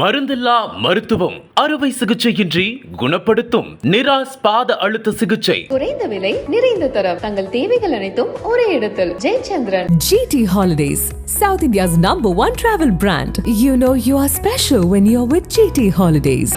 மருந்தில்லா மருத்துவம். அறுவை சிகிச்சையின்றி குணப்படுத்தும் நிராஸ் பாத அழுத்த சிகிச்சை. குறைந்த விலை நிறைந்த தரம். தங்கள் தேவைகள் அனைத்தும் ஒரே இடத்தில். Jayachandran. GT Holidays, South India's number one travel brand. You know you are special when you're with GT Holidays.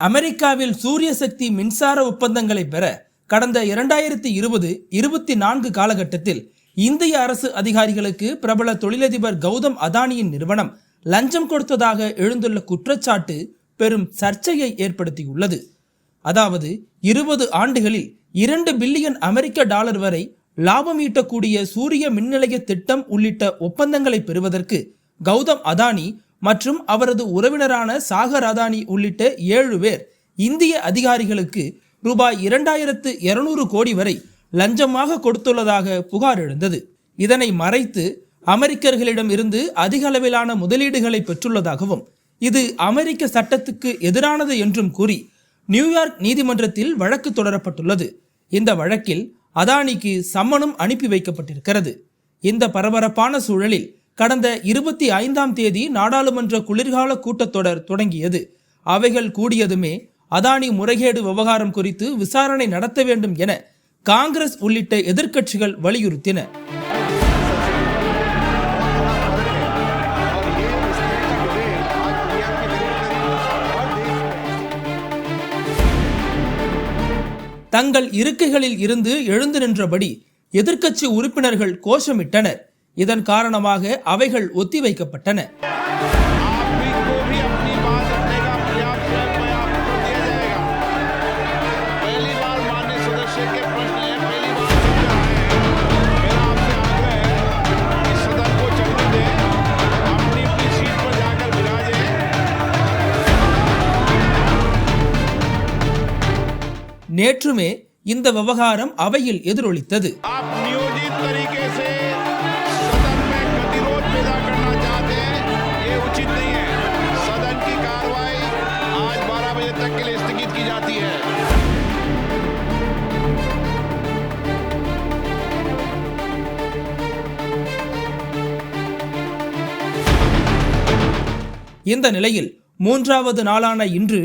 அமெரிக்காவில் சூரிய சக்தி மின்சார ஒப்பந்தங்களை பெற கடந்த இரண்டாயிரத்தி இருபது இருபத்தி நான்கு காலகட்டத்தில் இந்திய அரசு அதிகாரிகளுக்கு பிரபல தொழிலதிபர் கௌதம் அதானியின் நிறுவனம் லஞ்சம் கொடுத்ததாக எழுந்துள்ள குற்றச்சாட்டு பெரும் சர்ச்சையை ஏற்படுத்தியுள்ளது. அதாவது இருபது ஆண்டுகளில் இரண்டு பில்லியன் அமெரிக்க டாலர் வரை லாபம் ஈட்டக்கூடிய சூரிய மின்நிலைய திட்டம் உள்ளிட்ட ஒப்பந்தங்களை பெறுவதற்கு கௌதம் அதானி மற்றும் அவரது உறவினரான சாகர் அதானி உள்ளிட்ட ஏழு பேர் இந்திய அதிகாரிகளுக்கு ரூபாய் இரண்டாயிரத்து இருநூறு கோடி வரை லஞ்சமாக கொடுத்துள்ளதாக புகார் எழுந்தது. இதனை மறைத்து அமெரிக்கர்களிடம் இருந்து அதிக அளவிலான முதலீடுகளை பெற்றுள்ளதாகவும் இது அமெரிக்க சட்டத்துக்கு எதிரானது என்றும் கூறி நியூயார்க் நீதிமன்றத்தில் வழக்கு தொடரப்பட்டுள்ளது. இந்த வழக்கில் அதானிக்கு சம்மனும் அனுப்பி வைக்கப்பட்டிருக்கிறது. இந்த பரபரப்பான சூழலில் கடந்த இருபத்தி ஐந்தாம் தேதி நாடாளுமன்ற குளிர்கால கூட்டத்தொடர் தொடங்கியது. அவைகள் கூடியதுமே அதானி முறைகேடு விவகாரம் குறித்து விசாரணை நடத்த வேண்டும் என காங்கிரஸ் உள்ளிட்ட எதிர்க்கட்சிகள் வலியுறுத்தின. தங்கள் இருக்கைகளில் இருந்து எழுந்து நின்றபடி எதிர்க்கட்சி உறுப்பினர்கள் கோஷமிட்டனர். இதன் காரணமாக அவைகள் ஒத்திவைக்கப்பட்டன. நேற்றுமே இந்த விவகாரம் அவையில் எதிரொலித்தது. இந்த நிலையில் மூன்றாவது நாளான இன்று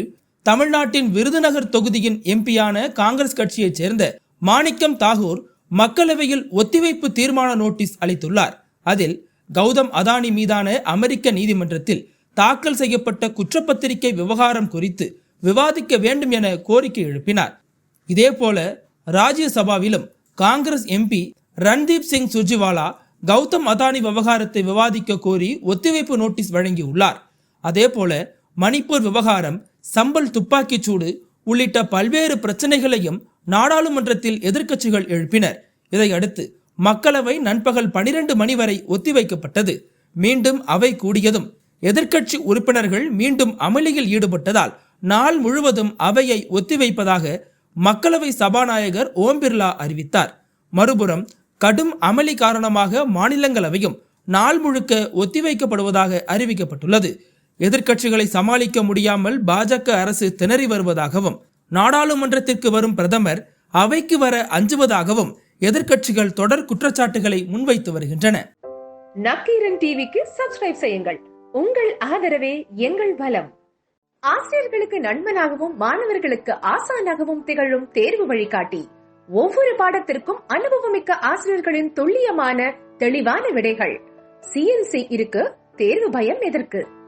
தமிழ்நாட்டின் விருதுநகர் தொகுதியின் எம்பியான காங்கிரஸ் கட்சியைச் சேர்ந்த மாணிக்கம் தாகூர் மக்களவையில் ஒத்திவைப்பு தீர்மான நோட்டீஸ் அளித்துள்ளார். அதில் கௌதம் அதானி மீதான அமெரிக்க நீதிமன்றத்தில் தாக்கல் செய்யப்பட்ட குற்றப்பத்திரிகை விவகாரம் குறித்து விவாதிக்க வேண்டும் என கோரிக்கை எழுப்பினார். இதேபோல ராஜ்யசபாவிலும் காங்கிரஸ் எம்பி ரன்தீப் சிங் சுர்ஜிவாலா கௌதம் அதானி விவகாரத்தை விவாதிக்க கோரி ஒத்திவைப்பு நோட்டீஸ் வழங்கியுள்ளார். அதேபோல மணிப்பூர் விவகாரம் சம்பல் துப்பாக்கிச் சூடு உள்ளிட்ட பல்வேறு பிரச்சனைகளையும் நாடாளுமன்றத்தில் எதிர்க்கட்சிகள் எழுப்பினர். இதையடுத்து மக்களவை நண்பகல் 12 மணி வரை ஒத்திவைக்கப்பட்டது. மீண்டும் அவை கூடியதும் எதிர்க்கட்சி உறுப்பினர்கள் மீண்டும் அமளியில் ஈடுபட்டதால் நாள் முழுவதும் அவையை ஒத்திவைப்பதாக மக்களவை சபாநாயகர் ஓம் பிர்லா அறிவித்தார். மறுபுறம் கடும் அமளி காரணமாக மாநிலங்களவையும் நாள் முழுக்க ஒத்திவைக்கப்படுவதாக அறிவிக்கப்பட்டுள்ளது. எதிர்க்கட்சிகளை சமாளிக்க முடியாமல் பாஜக அரசு திணறி வருவதாகவும் நாடாளுமன்றத்திற்கு வரும் பிரதமர் அவைக்கு வர அஞ்சுவதாகவும் எதிர்க்கட்சிகள் தொடர் குற்றச்சாட்டுகளை முன்வைத்து வருகின்றன. நக்கீரன் டிவிக்கு சப்ஸ்கிரைப் செய்யுங்கள். உங்கள் ஆதரவே எங்கள் பலம் ஆசிரியர்களுக்கு நண்பனாகவும் மாணவர்களுக்கு ஆசானாகவும் திகழும் தேர்வு வழிகாட்டி. ஒவ்வொரு பாடத்திற்கும் அனுபவமிக்க ஆசிரியர்களின் துல்லியமான தெளிவான விடைகள். சிஎன்சி இருக்கு தேர்வு பயம் எதற்கு?